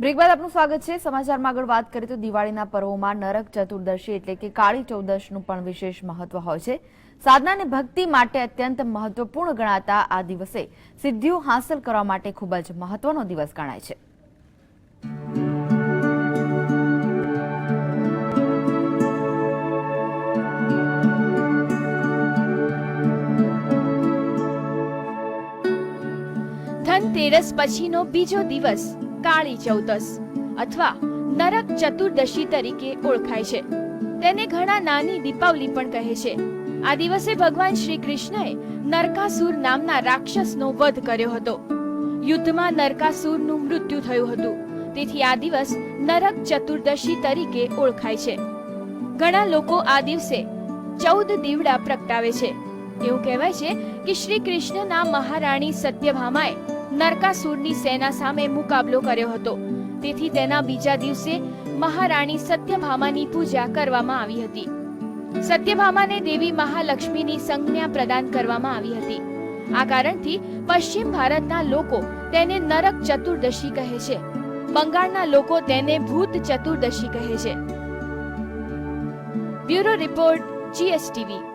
Break બાદ આપનું સ્વાગત છે. સમાચારમાં આગળ વાત કરીએ તો દિવાળીના પર્વોમાં નરક, ચતુર્દશી એટલે કે કાળી ચૌદશનું પણ વિશેષ મહત્વ હોય છે. સાધના અને ભક્તિ માટે અત્યંત મહત્વપૂર્ણ ગણાતા આ દિવસે સિદ્ધિઓ હાંસલ કરવા માટે ખૂબ જ મહત્વનો દિવસ ગણાય છે. ધનતેરસ પછીનો બીજો દિવસ. કાળી ચૌદસ અથવા નરક ચતુર્દશી તરીકે ઓળખાય છે. તેને ઘણા નાની દીપાવલી પણ કહે છે. આ દિવસે ભગવાન શ્રી કૃષ્ણએ નરકાસુર નામના રાક્ષસનો વધ કર્યો હતો. યુદ્ધમાં નરકાસુરનું મૃત્યુ થયું હતું. તેથી આ દિવસ નરક ચતુર્દશી તરીકે ઓળખાય છે. ઘણા લોકો આ દિવસે ચૌદ દીવડા પ્રગટાવે છે. એવું કહેવાય છે કે શ્રી કૃષ્ણના મહારાણી સત્યભામાએ નરકાસુરની સેના સામે મુકાબલો કર્યો હતો. તેથી તેના બીજા દિવસે મહારાણી સત્યભામાની પૂજા કરવામાં આવી હતી. સત્યભામાને દેવી મહાલક્ષ્મીની સંજ્ઞા પ્રદાન કરવામાં આવી હતી. આ કારણથી પશ્ચિમ ભારતના લોકો તેને નરક ચતુર્દશી કહે છે. બંગાળના લોકો તેને ભૂત ચતુર્દશી કહે છે. Bureau report, GSTV.